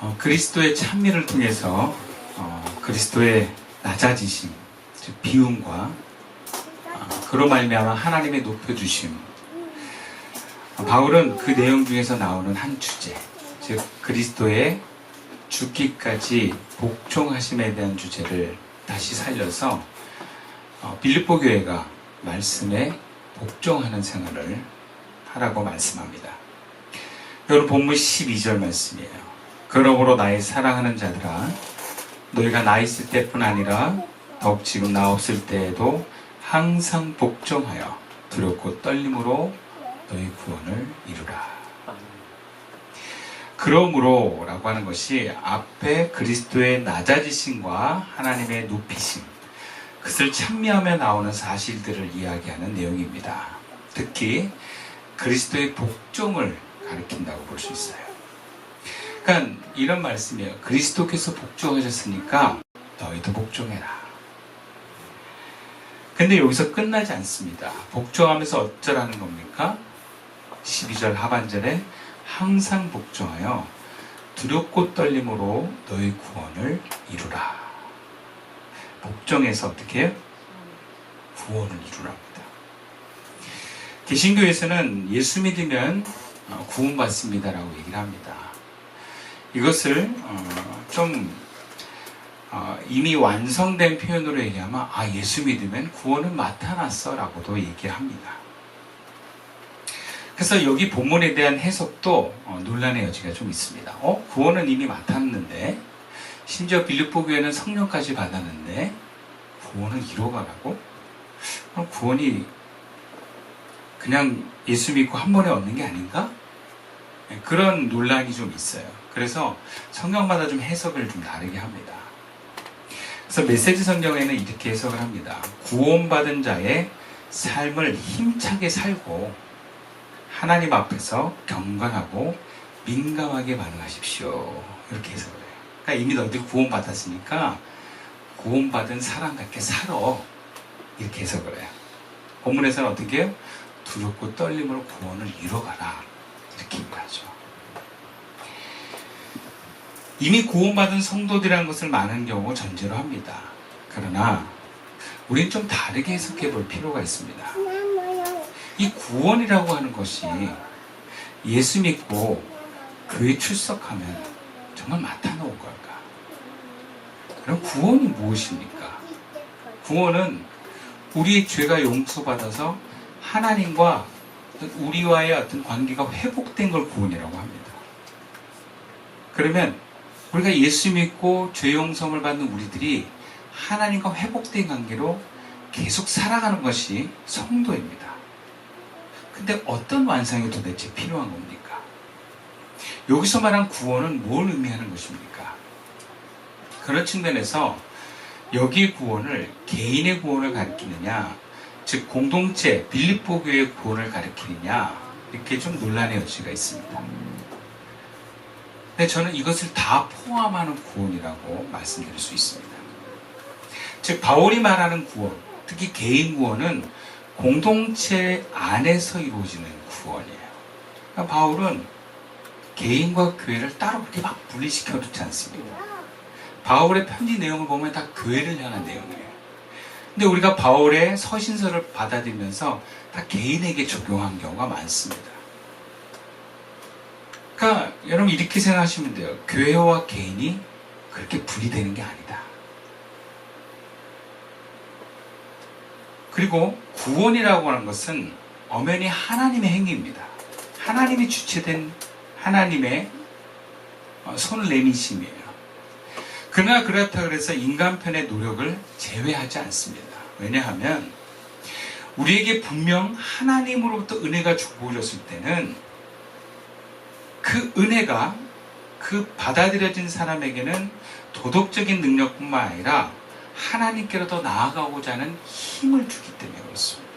어, 그리스도의 찬미를 통해서 어, 그리스도의 낮아지심, 즉 비움과 어, 그로 말미암아 하나님의 높여주심. 어, 바울은 그 내용 중에서 나오는 한 주제, 즉 그리스도의 죽기까지 복종하심에 대한 주제를 다시 살려서 어, 빌립보 교회가 말씀에 복종하는 생활을 하라고 말씀합니다. 여러분 본문 12절 말씀이에요. 그러므로 나의 사랑하는 자들아 너희가 나 있을 때뿐 아니라 더욱 지금 나 없을 때에도 항상 복종하여 두렵고 떨림으로 너희 구원을 이루라. 그러므로 라고 하는 것이 앞에 그리스도의 낮아지심과 하나님의 높이심, 그것을 찬미하며 나오는 사실들을 이야기하는 내용입니다. 특히 그리스도의 복종을 가리킨다고 볼 수 있어요. 그러니까 이런 말씀이에요. 그리스도께서 복종하셨으니까 너희도 복종해라. 근데 여기서 끝나지 않습니다. 복종하면서 어쩌라는 겁니까? 12절 하반절에 항상 복종하여 두렵고 떨림으로 너희 구원을 이루라. 복종해서 어떻게 해요? 구원을 이루랍니다. 개신교에서는 예수 믿으면 어, 구원받습니다라고 얘기를 합니다. 이것을 어, 좀 어, 이미 완성된 표현으로 얘기하면 아 예수 믿으면 구원은 나타났어라고도 얘기를 합니다. 그래서 여기 본문에 대한 해석도 어, 논란의 여지가 좀 있습니다. 어 구원은 이미 맡았는데 심지어 빌립보 교회는 성령까지 받았는데 구원은 이뤄가라고? 그럼 구원이 그냥 예수 믿고 한 번에 얻는 게 아닌가? 네, 그런 논란이 좀 있어요. 그래서 성경마다 좀 해석을 좀 다르게 합니다. 그래서 메시지 성경에는 이렇게 해석을 합니다. 구원받은 자의 삶을 힘차게 살고 하나님 앞에서 경건하고 민감하게 반응하십시오. 이렇게 해석을 해요. 그러니까 이미 너희들 구원받았으니까 구원받은 사람답게 살아. 이렇게 해석을 해요. 본문에서는 어떻게 해요? 두렵고 떨림으로 구원을 이뤄가라. 이렇게 얘기하죠. 이미 구원받은 성도들이라는 것을 많은 경우 전제로 합니다. 그러나 우린 좀 다르게 해석해 볼 필요가 있습니다. 이 구원이라고 하는 것이 예수 믿고 교회 출석하면 정말 나타나온 걸까? 그럼 구원이 무엇입니까? 구원은 우리의 죄가 용서받아서 하나님과 우리와의 어떤 관계가 회복된 걸 구원이라고 합니다. 그러면 우리가 예수 믿고 죄 용서를 받는 우리들이 하나님과 회복된 관계로 계속 살아가는 것이 성도입니다. 근데 어떤 완성이 도대체 필요한 겁니까? 여기서 말한 구원은 뭘 의미하는 것입니까? 그런 측면에서 여기 구원을 개인의 구원을 가리키느냐, 즉 공동체 빌립보 교회의 구원을 가리키느냐 이렇게 좀 논란의 여지가 있습니다. 근데 저는 이것을 다 포함하는 구원이라고 말씀드릴 수 있습니다. 즉 바울이 말하는 구원, 특히 개인 구원은 공동체 안에서 이루어지는 구원이에요. 그러니까 바울은 개인과 교회를 따로 그렇게 막 분리시켜 놓지 않습니다. 바울의 편지 내용을 보면 다 교회를 향한 내용이에요. 근데 우리가 바울의 서신서를 받아들이면서 다 개인에게 적용한 경우가 많습니다. 그러니까 여러분 이렇게 생각하시면 돼요. 교회와 개인이 그렇게 분리되는 게 아니다. 그리고 구원이라고 하는 것은 엄연히 하나님의 행위입니다. 하나님이 주체된 하나님의 어, 손을 내미심이에요. 그러나 그렇다 그래서 인간편의 노력을 제외하지 않습니다. 왜냐하면 우리에게 분명 하나님으로부터 은혜가 주어졌을 때는 그 은혜가 그 받아들여진 사람에게는 도덕적인 능력뿐만 아니라 하나님께로 더 나아가고자 하는 힘을 주기 때문에 그렇습니다.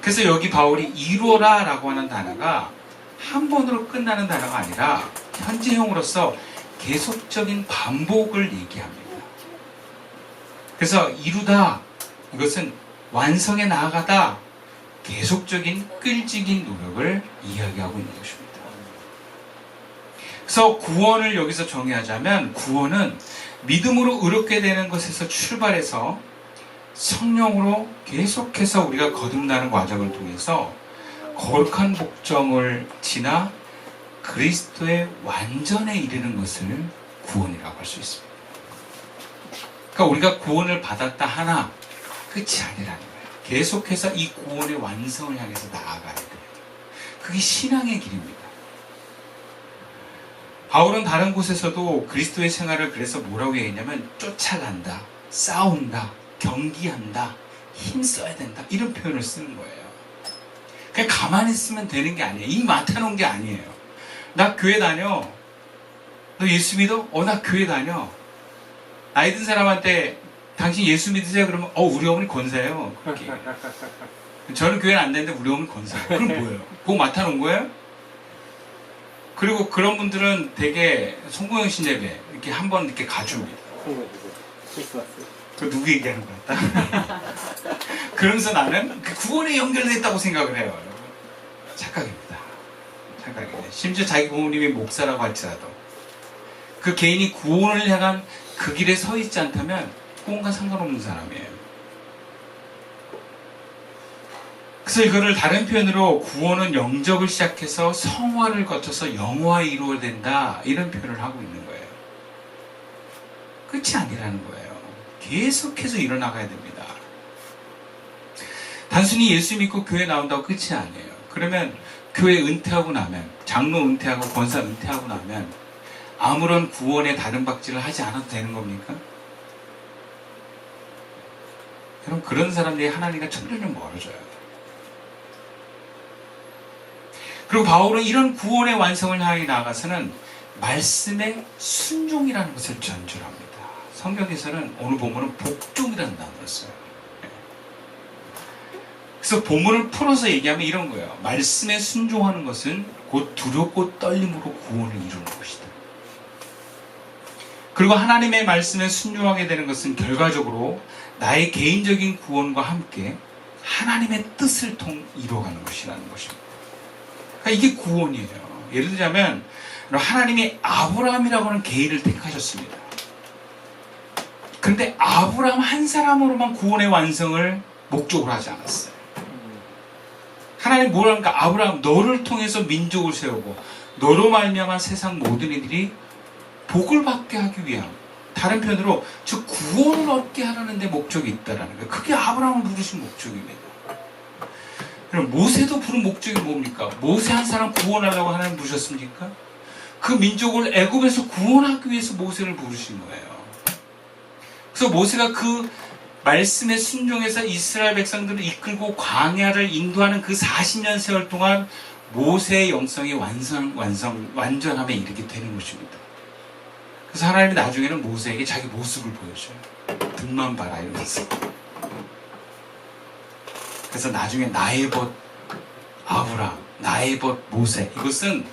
그래서 여기 바울이 이루어라 라고 하는 단어가 한 번으로 끝나는 단어가 아니라 현재형으로서 계속적인 반복을 얘기합니다. 그래서 이루다 이것은 완성에 나아가다 계속적인 끌직인 노력을 이야기하고 있는 것입니다. 그래서 구원을 여기서 정의하자면 구원은 믿음으로 의롭게 되는 것에서 출발해서 성령으로 계속해서 우리가 거듭나는 과정을 통해서 거룩한 복정을 지나 그리스도의 완전에 이르는 것을 구원이라고 할 수 있습니다. 그러니까 우리가 구원을 받았다 하나 끝이 아니라는 거예요. 계속해서 이 구원의 완성을 향해서 나아가야 돼요. 그게 신앙의 길입니다. 바울은 다른 곳에서도 그리스도의 생활을 그래서 뭐라고 얘기했냐면 쫓아간다, 싸운다, 경기한다, 힘써야 된다 이런 표현을 쓰는 거예요. 그냥 가만히 있으면 되는 게 아니에요. 이 맡아놓은 게 아니에요. 나 교회 다녀. 너 예수 믿어? 어, 나 교회 다녀. 나이 든 사람한테 당신 예수 믿으세요? 그러면 어, 우리 어머니 권사예요. 그렇게. 저는 교회는 안 되는데 우리 어머니 권사예요. 그럼 뭐예요? 그거 맡아놓은 거예요? 그리고 그런 분들은 되게 송구영 신 예배 이렇게 한 번 이렇게 가줍니다. 그 누구 얘기하는 것 같다? 그러면서 나는 그 구원에 연결됐다고 생각을 해요. 착각입니다. 착각이에요. 심지어 자기 부모님이 목사라고 할지라도 그 개인이 구원을 향한 그 길에 서 있지 않다면 구원과 상관없는 사람이에요. 그래서 이거를 다른 표현으로 구원은 영적을 시작해서 성화를 거쳐서 영화에 이루어야 된다 이런 표현을 하고 있는 거예요. 끝이 아니라는 거예요. 계속해서 일어나가야 됩니다. 단순히 예수 믿고 교회 나온다고 끝이 아니에요. 그러면 교회 은퇴하고 나면 장로 은퇴하고 권사 은퇴하고 나면 아무런 구원의 다른 박질을 하지 않아도 되는 겁니까? 그럼 그런 사람들이 하나님과 천년을 멀어져요. 그리고 바울은 이런 구원의 완성을 향해 나아가서는 말씀의 순종이라는 것을 전줄합니다. 성경에서는 오늘 본문은 복종이라는 단어를 써요. 그래서 본문을 풀어서 얘기하면 이런 거예요. 말씀에 순종하는 것은 곧 두렵고 떨림으로 구원을 이루는 것이다. 그리고 하나님의 말씀에 순종하게 되는 것은 결과적으로 나의 개인적인 구원과 함께 하나님의 뜻을 통 이루어가는 것이라는 것입니다. 그러니까 이게 구원이에요. 예를 들자면 하나님이 아브라함이라고 하는 개인을 택하셨습니다. 그런데 아브라함 한 사람으로만 구원의 완성을 목적으로 하지 않았어요. 하나님 뭐랄까 아브라함 너를 통해서 민족을 세우고 너로 말미암아 세상 모든 이들이 복을 받게 하기 위함. 다른 편으로 즉 구원을 얻게 하라는 데 목적이 있다라는 거예요. 그게 아브라함을 부르신 목적입니다. 그럼 모세도 부른 목적이 뭡니까? 모세 한 사람 구원하려고 하나님 부르셨습니까? 그 민족을 애굽에서 구원하기 위해서 모세를 부르신 거예요. 그래서 모세가 그 말씀에 순종해서 이스라엘 백성들을 이끌고 광야를 인도하는 그 40년 세월 동안 모세의 영성이 완성, 완성, 완전함에 이르게 되는 것입니다. 그래서 하나님이 나중에는 모세에게 자기 모습을 보여줘요. 등만 봐라 이러면서. 그래서 나중에 나의 벗 아브람, 나의 벗 모세 이것은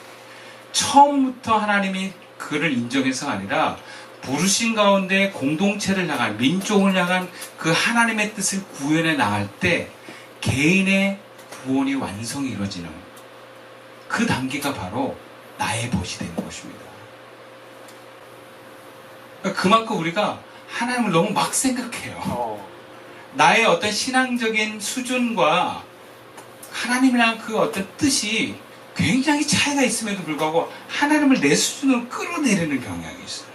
처음부터 하나님이 그를 인정해서가 아니라 부르신 가운데 공동체를 향한 민족을 향한 그 하나님의 뜻을 구현해 나갈 때 개인의 구원이 완성이 이루어지는 그 단계가 바로 나의 벗이 되는 것입니다. 그러니까 그만큼 우리가 하나님을 너무 막 생각해요. 나의 어떤 신앙적인 수준과 하나님이랑 그 어떤 뜻이 굉장히 차이가 있음에도 불구하고 하나님을 내 수준으로 끌어내리는 경향이 있어요.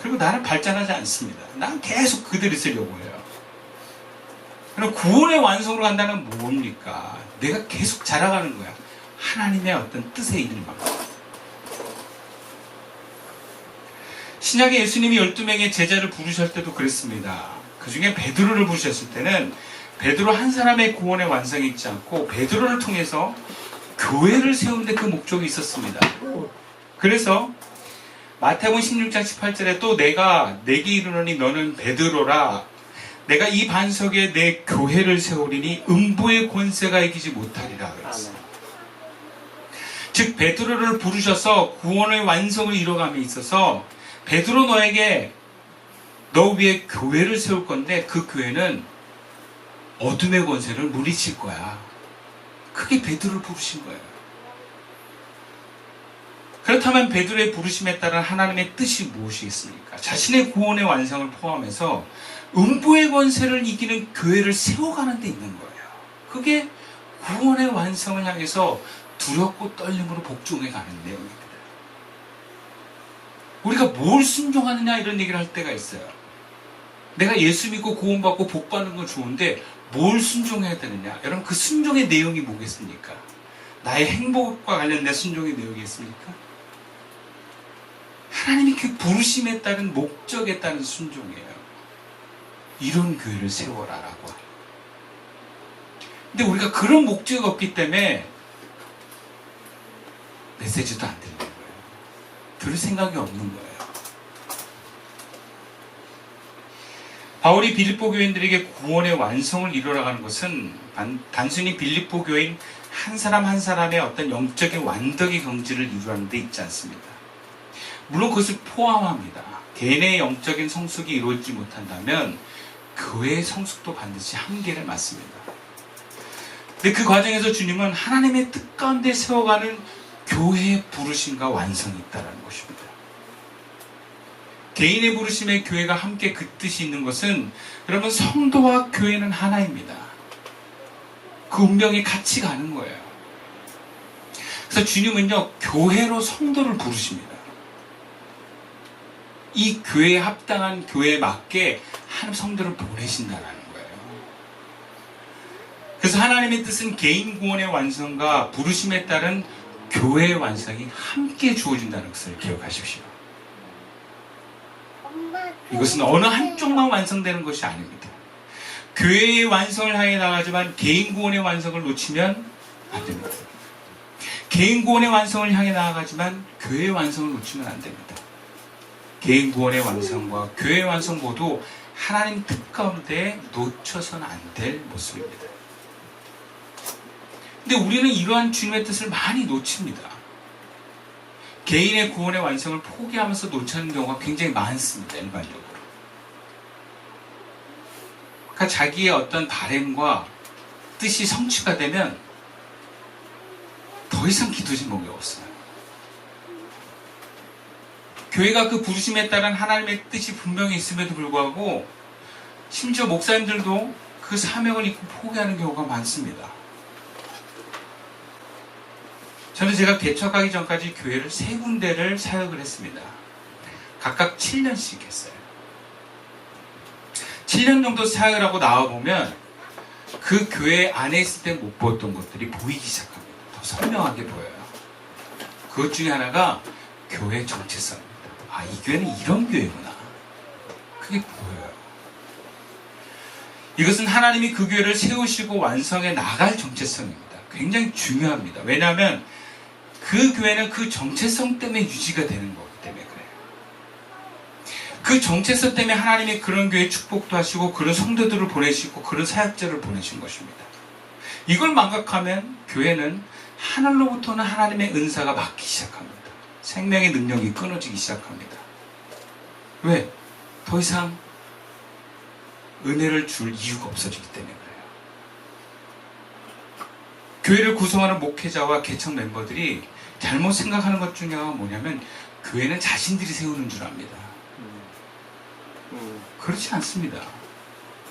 그리고 나는 발전하지 않습니다. 나는 계속 그대로 있으려고 해요. 그럼 구원의 완성으로 간다는 뭡니까? 내가 계속 자라가는 거야. 하나님의 어떤 뜻의 일만. 신약에 예수님이 12명의 제자를 부르실 때도 그랬습니다. 그 중에 베드로를 부르셨을 때는 베드로 한 사람의 구원의 완성이 있지 않고 베드로를 통해서 교회를 세우는데 그 목적이 있었습니다. 그래서 마태복음 16장 18절에 또 내가 내게 이르노니 너는 베드로라 내가 이 반석에 내 교회를 세우리니 음부의 권세가 이기지 못하리라 그랬어요. 즉 베드로를 부르셔서 구원의 완성을 이뤄감에 있어서 베드로 너에게 너 위에 교회를 세울 건데 그 교회는 어둠의 권세를 물리칠 거야. 그게 베드로를 부르신 거예요. 그렇다면 베드로의 부르심에 따른 하나님의 뜻이 무엇이겠습니까? 자신의 구원의 완성을 포함해서 음부의 권세를 이기는 교회를 세워가는 데 있는 거예요. 그게 구원의 완성을 향해서 두렵고 떨림으로 복종해 가는 내용입니다. 우리가 뭘 순종하느냐 이런 얘기를 할 때가 있어요. 내가 예수 믿고 구원받고 복 받는 건 좋은데 뭘 순종해야 되느냐? 여러분 그 순종의 내용이 뭐겠습니까? 나의 행복과 관련된 순종의 내용이 있습니까? 하나님이 그 부르심에 따른 목적에 따른 순종이에요. 이런 교회를 세워라라고. 근데 우리가 그런 목적이 없기 때문에 메시지도 안 들리는 거예요. 들을 생각이 없는 거예요. 바울이 빌립보 교인들에게 구원의 완성을 이루어가는 것은 단, 단순히 빌립보 교인 한 사람 한 사람의 어떤 영적인 완덕의 경지를 이루는 데 있지 않습니다. 물론 그것을 포함합니다. 개인의 영적인 성숙이 이루어지지 못한다면 교회의 성숙도 반드시 한계를 맞습니다. 근데 그 과정에서 주님은 하나님의 뜻 가운데 세워가는 교회의 부르심과 완성이 있다는 것입니다. 개인의 부르심에 교회가 함께 그 뜻이 있는 것은 여러분 성도와 교회는 하나입니다. 그 운명이 같이 가는 거예요. 그래서 주님은요 교회로 성도를 부르십니다. 이 교회에 합당한 교회에 맞게 하나님 성도를 보내신다는 거예요. 그래서 하나님의 뜻은 개인 구원의 완성과 부르심에 따른 교회의 완성이 함께 주어진다는 것을 기억하십시오. 이것은 어느 한쪽만 완성되는 것이 아닙니다. 교회의 완성을 향해 나가지만 개인 구원의 완성을 놓치면 안 됩니다. 개인 구원의 완성을 향해 나아가지만 교회의 완성을 놓치면 안 됩니다. 개인 구원의 완성과 교회의 완성 모두 하나님 뜻 가운데 놓쳐서는 안될 모습입니다. 근데 우리는 이러한 주님의 뜻을 많이 놓칩니다. 개인의 구원의 완성을 포기하면서 놓치는 경우가 굉장히 많습니다. 일반적으로. 그러니까 자기의 어떤 바램과 뜻이 성취가 되면 더 이상 기도 제목이 없어요. 교회가 그 부르심에 따른 하나님의 뜻이 분명히 있음에도 불구하고 심지어 목사님들도 그 사명을 잊고 포기하는 경우가 많습니다. 저는 제가 개척하기 전까지 교회를 세 군데를 사역을 했습니다. 각각 7년씩 했어요. 7년 정도 사역을 하고 나와보면 그 교회 안에 있을 때 못 보였던 것들이 보이기 시작합니다. 더 선명하게 보여요. 그것 중에 하나가 교회 정체성입니다. 아, 이 교회는 이런 교회구나. 그게 보여요. 이것은 하나님이 그 교회를 세우시고 완성해 나갈 정체성입니다. 굉장히 중요합니다. 왜냐하면 그 교회는 그 정체성 때문에 유지가 되는 거기 때문에 그래요. 그 정체성 때문에 하나님이 그런 교회 축복도 하시고 그런 성도들을 보내시고 그런 사역자를 보내신 것입니다. 이걸 망각하면 교회는 하늘로부터는 하나님의 은사가 막기 시작합니다. 생명의 능력이 끊어지기 시작합니다. 왜? 더 이상 은혜를 줄 이유가 없어지기 때문에 그래요. 교회를 구성하는 목회자와 개척 멤버들이 잘못 생각하는 것 중에 뭐냐면 교회는 자신들이 세우는 줄 압니다. 음, 그렇지 않습니다.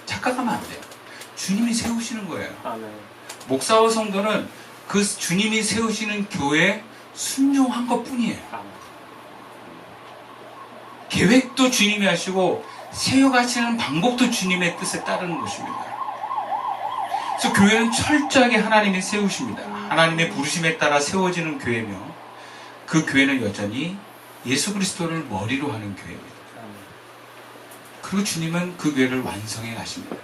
착각하면 안 돼요. 주님이 세우시는 거예요. 목사와 성도는 그 주님이 세우시는 교회에 순종한 것 뿐이에요. 계획도 주님이 하시고 세워가시는 방법도 주님의 뜻에 따르는 것입니다. 그래서 교회는 철저하게 하나님이 세우십니다. 하나님의 부르심에 따라 세워지는 교회며 그 교회는 여전히 예수 그리스도를 머리로 하는 교회입니다. 그리고 주님은 그 교회를 완성해 가십니다.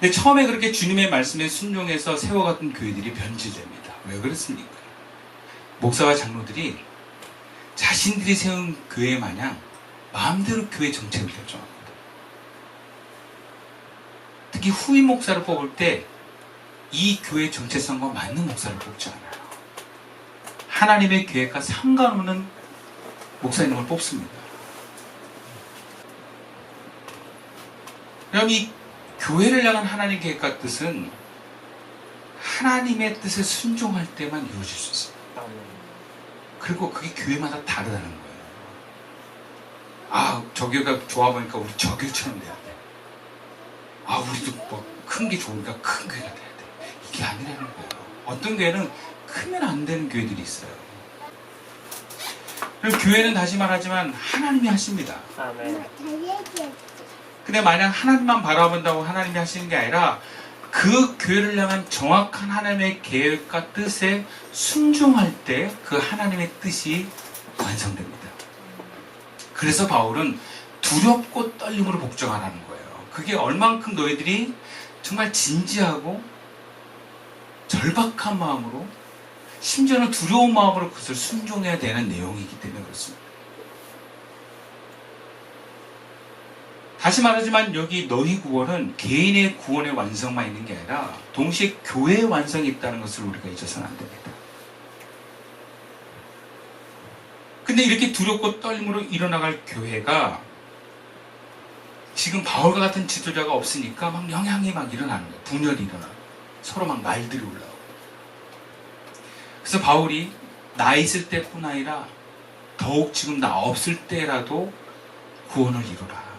근데 처음에 그렇게 주님의 말씀에 순종해서 세워갔던 교회들이 변질됩니다. 왜 그렇습니까? 목사와 장로들이 자신들이 세운 교회 마냥 마음대로 교회 정책을 결정합니다. 특히 후임 목사를 뽑을 때 이 교회 정체성과 맞는 목사를 뽑지 않아요. 하나님의 계획과 상관없는 목사님을 뽑습니다. 그럼 이 교회를 향한 하나님의 계획과 뜻은 하나님의 뜻에 순종할 때만 이루어질 수 있습니다. 그리고 그게 교회마다 다르다는 거예요. 아, 저 교회가 좋아 보니까 우리 저 교회처럼 돼야 돼. 아, 우리도 뭐 큰 게 좋으니까 큰 교회가 돼야 돼. 이게 아니라는 거예요. 어떤 교회는 크면 안 되는 교회들이 있어요. 그럼 교회는 다시 말하지만 하나님이 하십니다. 아멘. 근데 만약 하나님만 바라본다고 하나님이 하시는 게 아니라 그 교회를 향한 정확한 하나님의 계획과 뜻에 순종할 때 그 하나님의 뜻이 완성됩니다. 그래서 바울은 두렵고 떨림으로 복종하라는 거예요. 그게 얼만큼 너희들이 정말 진지하고 절박한 마음으로 심지어는 두려운 마음으로 그것을 순종해야 되는 내용이기 때문에 그렇습니다. 다시 말하지만 여기 너희 구원은 개인의 구원의 완성만 있는 게 아니라 동시에 교회의 완성이 있다는 것을 우리가 잊어서는 안 됩니다. 근데 이렇게 두렵고 떨림으로 일어나갈 교회가 지금 바울과 같은 지도자가 없으니까 막 영향이 막 일어나는 거예요. 분열이 일어나고 서로 막 말들이 올라오고 그래서 바울이 나 있을 때뿐 아니라 더욱 지금 나 없을 때라도 구원을 이루라.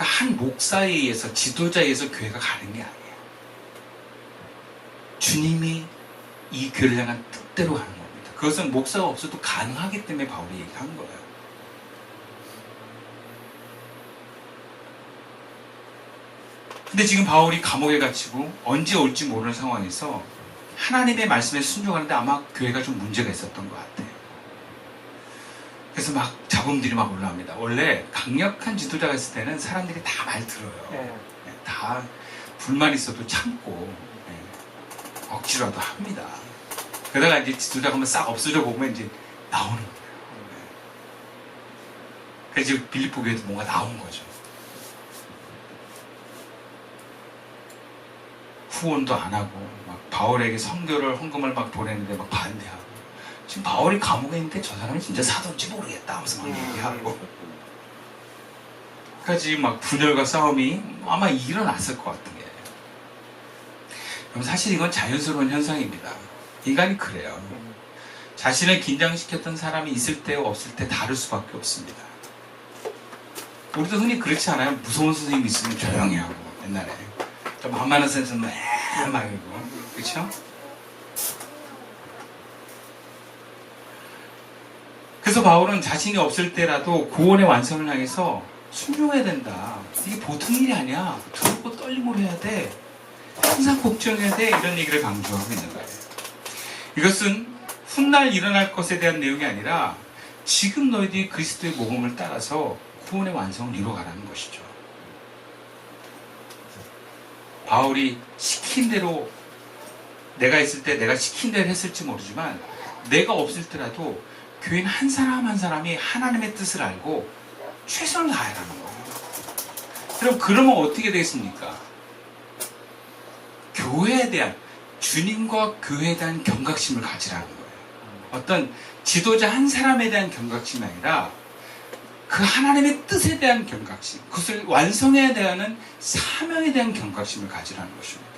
그러니까 한 목사에 의해서 지도자에 의해서 교회가 가는 게 아니에요. 주님이 이 교회를 향한 뜻대로 가는 겁니다. 그것은 목사가 없어도 가능하기 때문에 바울이 얘기한 거예요. 근데 지금 바울이 감옥에 갇히고 언제 올지 모르는 상황에서 하나님의 말씀에 순종하는데 아마 교회가 좀 문제가 있었던 것 같아요. 그래서 막 잡음들이 막 올라옵니다. 원래 강력한 지도자가 있을 때는 사람들이 다 말 들어요. 예. 네, 다 불만 있어도 참고 네, 억지로라도 합니다. 그러다가 이제 지도자가 한번 싹 없어져 보면 이제 나오는 거예요. 네. 그래서 빌립보 교회도 뭔가 나온 거죠. 후원도 안 하고 막 바울에게 성교를 헌금을 막 보내는데 막 반대하고 지금 바울이 감옥에 있는데 저 사람이 진짜 사도인지 모르겠다 하면서 막 얘기하고 까지 막 분열과 싸움이 아마 일어났을 것 같은 게. 그럼 사실 이건 자연스러운 현상입니다. 인간이 그래요. 자신을 긴장시켰던 사람이 있을 때 없을 때 다를 수밖에 없습니다. 우리도 흔히 그렇지 않아요? 무서운 선생님 있으면 조용히 하고 옛날에 좀 만만한 선생님 막 이러고 그렇죠? 그래서 바울은 자신이 없을 때라도 구원의 완성을 향해서 순종해야 된다. 이게 보통 일이 아니야. 두렵고 떨림으로 해야 돼. 항상 걱정해야 돼. 이런 얘기를 강조하고 있는 거예요. 이것은 훗날 일어날 것에 대한 내용이 아니라 지금 너희들이 그리스도의 모범을 따라서 구원의 완성을 이루어가라는 것이죠. 바울이 시킨 대로 내가 있을 때 내가 시킨 대로 했을지 모르지만 내가 없을 때라도 교인 한 사람 한 사람이 하나님의 뜻을 알고 최선을 다해라는 거예요. 그럼 그러면 어떻게 되겠습니까? 교회에 대한 주님과 교회에 대한 경각심을 가지라는 거예요. 어떤 지도자 한 사람에 대한 경각심이 아니라 그 하나님의 뜻에 대한 경각심, 그것을 완성해야 되는 사명에 대한 경각심을 가지라는 것입니다.